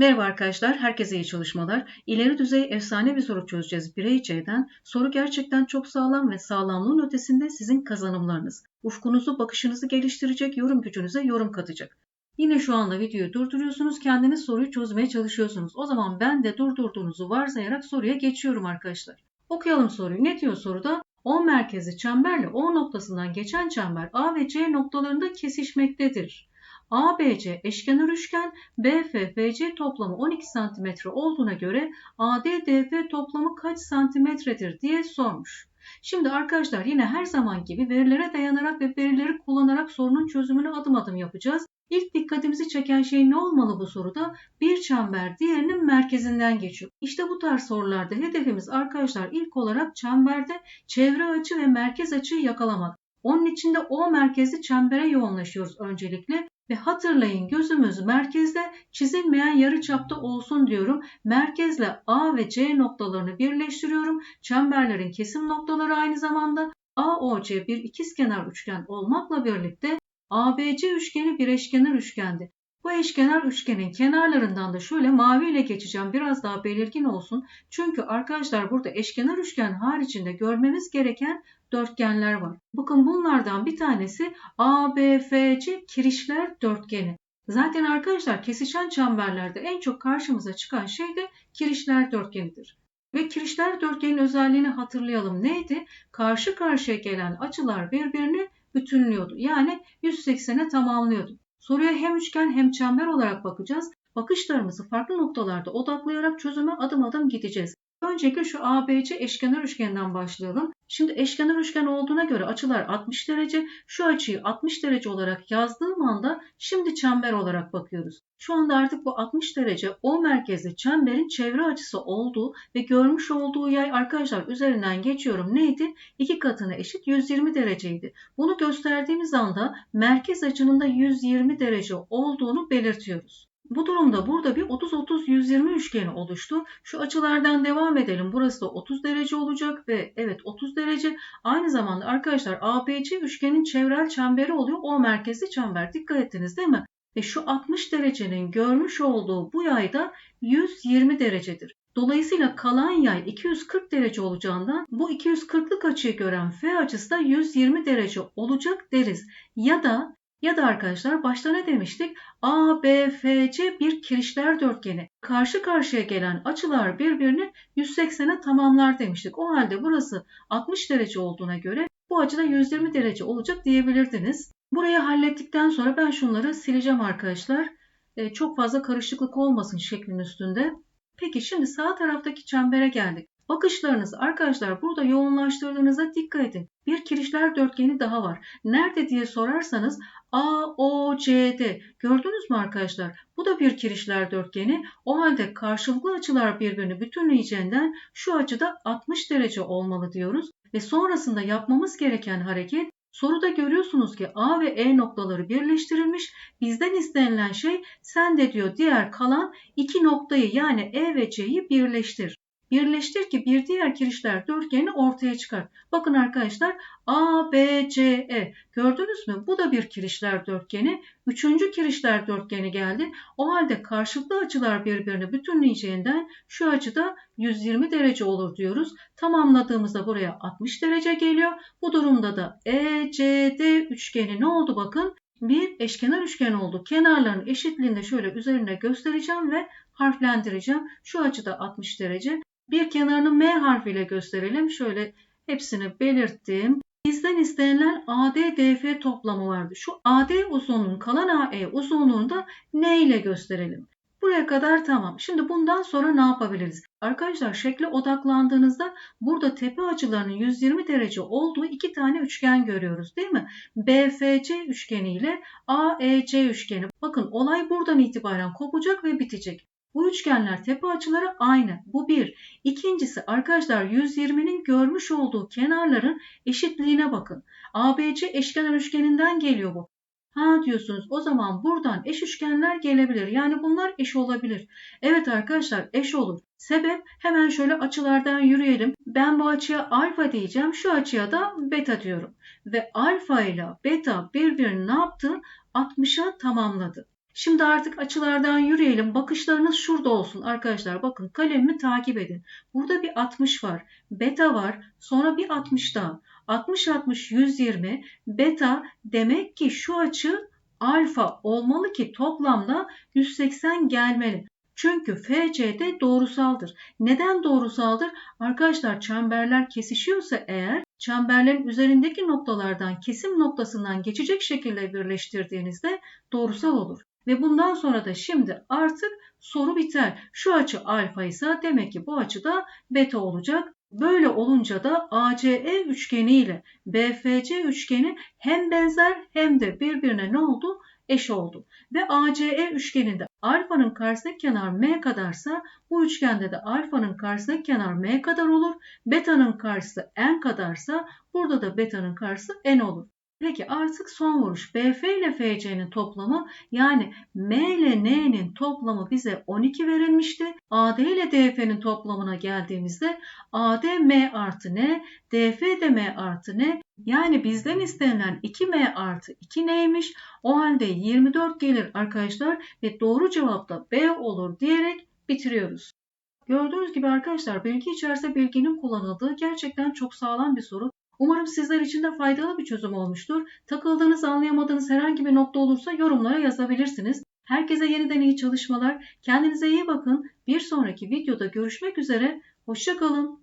Merhaba arkadaşlar, herkese iyi çalışmalar. İleri düzey efsane bir soru çözeceğiz birey C'den. Soru gerçekten çok sağlam ve sağlamlığın ötesinde sizin kazanımlarınız. Ufkunuzu, bakışınızı geliştirecek, yorum gücünüze yorum katacak. Yine şu anda videoyu durduruyorsunuz, kendiniz soruyu çözmeye çalışıyorsunuz. O zaman ben de durdurduğunuzu varsayarak soruya geçiyorum arkadaşlar. Okuyalım soruyu. Ne diyor soruda? O merkezi çemberle O noktasından geçen çember A ve C noktalarında kesişmektedir. ABC eşkenar üçgen, BFFC toplamı 12 cm olduğuna göre ADDF toplamı kaç santimetredir diye sormuş. Şimdi arkadaşlar yine her zaman gibi verilere dayanarak ve verileri kullanarak sorunun çözümünü adım adım yapacağız. İlk dikkatimizi çeken şey ne olmalı bu soruda? Bir çember diğerinin merkezinden geçiyor. İşte bu tarz sorularda hedefimiz arkadaşlar ilk olarak çemberde çevre açı ve merkez açıyı yakalamak. Onun için de O merkezi çembere yoğunlaşıyoruz öncelikle. Ve hatırlayın gözümüz merkezde çizilmeyen yarı çapta olsun diyorum. Merkezle A ve C noktalarını birleştiriyorum. Çemberlerin kesim noktaları aynı zamanda AOC bir ikizkenar üçgen olmakla birlikte ABC üçgeni bir eşkenar üçgendi. Bu eşkenar üçgenin kenarlarından da şöyle mavi ile geçeceğim biraz daha belirgin olsun. Çünkü arkadaşlar burada eşkenar üçgen haricinde görmemiz gereken dörtgenler var. Bakın bunlardan bir tanesi ABFC kirişler dörtgeni. Zaten arkadaşlar kesişen çemberlerde en çok karşımıza çıkan şey de kirişler dörtgenidir. Ve kirişler dörtgenin özelliğini hatırlayalım. Neydi? Karşı karşıya gelen açılar birbirini bütünlüyordu. Yani 180'e tamamlıyordu. Soruya hem üçgen hem çember olarak bakacağız. Bakışlarımızı farklı noktalarda odaklayarak çözüme adım adım gideceğiz. Öncelikle şu ABC eşkenar üçgenden başlayalım. Şimdi eşkenar üçgen olduğuna göre açılar 60 derece. Şu açıyı 60 derece olarak yazdığım anda şimdi çember olarak bakıyoruz. Şu anda artık bu 60 derece O merkezli çemberin çevre açısı olduğu ve görmüş olduğu yay arkadaşlar üzerinden geçiyorum. Neydi? İki katına eşit 120 dereceydi. Bunu gösterdiğimiz anda merkez açının da 120 derece olduğunu belirtiyoruz. Bu durumda burada bir 30-30-120 üçgeni oluştu. Şu açılardan devam edelim. Burası da 30 derece olacak ve evet 30 derece. Aynı zamanda arkadaşlar ABC üçgenin çevrel çemberi oluyor. O merkezli çember. Dikkat ettiniz değil mi? Ve şu 60 derecenin görmüş olduğu bu yayda 120 derecedir. Dolayısıyla kalan yay 240 derece olacağından bu 240'lık açıyı gören F açısı da 120 derece olacak deriz. Ya da ya da arkadaşlar başta ne demiştik? A, B, F, C bir kirişler dörtgeni. Karşı karşıya gelen açılar birbirini 180'e tamamlar demiştik. O halde burası 60 derece olduğuna göre bu açıda 120 derece olacak diyebilirdiniz. Burayı hallettikten sonra ben şunları sileceğim arkadaşlar. E, çok fazla karışıklık olmasın şeklin üstünde. Peki şimdi sağ taraftaki çembere geldik. Bakışlarınız arkadaşlar burada yoğunlaştırdığınızda dikkat edin. Bir kirişler dörtgeni daha var. Nerede diye sorarsanız A, O, C'de. Gördünüz mü arkadaşlar? Bu da bir kirişler dörtgeni. O halde karşılıklı açılar birbirini bütünleyeceğinden şu açıda 60 derece olmalı diyoruz. Ve sonrasında yapmamız gereken hareket Soruda görüyorsunuz ki A ve E noktaları birleştirilmiş. Bizden istenilen şey sen de diyor diğer kalan iki noktayı yani E ve C'yi birleştir. Birleştir ki bir diğer kirişler dörtgeni ortaya çıkar. Bakın arkadaşlar A, B, C, E. Gördünüz mü? Bu da bir kirişler dörtgeni. Üçüncü kirişler dörtgeni geldi. O halde karşılıklı açılar birbirini bütünleyeceğinden şu açıda 120 derece olur diyoruz. Tamamladığımızda buraya 60 derece geliyor. Bu durumda da ECD üçgeni ne oldu bakın? bir eşkenar üçgen oldu. Kenarların eşitliğini şöyle üzerine göstereceğim ve harflendireceğim. Şu açıda 60 derece. Bir kenarını M harfiyle gösterelim. Şöyle hepsini belirttim. Bizden istenilen AD-DF toplamı vardı. Şu AD uzunluğunun kalan AE uzunluğunu da N ile gösterelim. Buraya kadar tamam. Şimdi bundan sonra ne yapabiliriz? Arkadaşlar şekle odaklandığınızda burada tepe açılarının 120 derece olduğu iki tane üçgen görüyoruz değil mi? BFC üçgeni ile AEC üçgeni. Bakın olay buradan itibaren kopacak ve bitecek. Bu üçgenler tepe açıları aynı. Bu bir. İkincisi arkadaşlar 120'nin görmüş olduğu kenarların eşitliğine bakın. ABC eşkenar üçgeninden geliyor bu. Ha diyorsunuz o zaman buradan eş üçgenler gelebilir. Yani bunlar eş olabilir. Evet arkadaşlar eş olur. Sebep hemen şöyle açılardan yürüyelim. Ben bu açıya alfa diyeceğim. Şu açıya da beta diyorum. Ve alfa ile beta birbirini ne yaptı? 60'a tamamladı. Şimdi artık açılardan yürüyelim. Bakışlarınız şurada olsun arkadaşlar. Bakın kalemimi takip edin. Burada bir 60 var. Beta var. Sonra bir 60 daha. 60 60 120. Beta demek ki şu açı alfa olmalı ki toplamda 180 gelmeli. Çünkü FC'de doğrusaldır. Neden doğrusaldır? Arkadaşlar çemberler kesişiyorsa eğer çemberlerin üzerindeki noktalardan kesim noktasından geçecek şekilde birleştirdiğinizde doğrusal olur. Ve bundan sonra da şimdi artık soru biter. Şu açı alfa ise demek ki bu açı da beta olacak. Böyle olunca da ACE üçgeni ile BFC üçgeni hem benzer hem de birbirine ne oldu? Eş oldu. Ve ACE üçgeninde alfanın karşısındaki kenar M kadarsa bu üçgende de alfanın karşısındaki kenar M kadar olur. Beta'nın karşısı N kadarsa burada da beta'nın karşısı N olur. Peki artık son vuruş. BF ile FC'nin toplamı yani M ile N'nin toplamı bize 12 verilmişti. AD ile DF'nin toplamına geldiğimizde AD M artı N, DF de M artı N. Yani bizden istenilen 2M artı 2 neymiş? O halde 24 gelir arkadaşlar ve doğru cevap da B olur diyerek bitiriyoruz. Gördüğünüz gibi arkadaşlar bilgi içerisinde bilginin kullanıldığı gerçekten çok sağlam bir soru. Umarım sizler için de faydalı bir çözüm olmuştur. Takıldığınız, anlayamadığınız herhangi bir nokta olursa yorumlara yazabilirsiniz. Herkese yeniden iyi çalışmalar. Kendinize iyi bakın. Bir sonraki videoda görüşmek üzere. Hoşçakalın.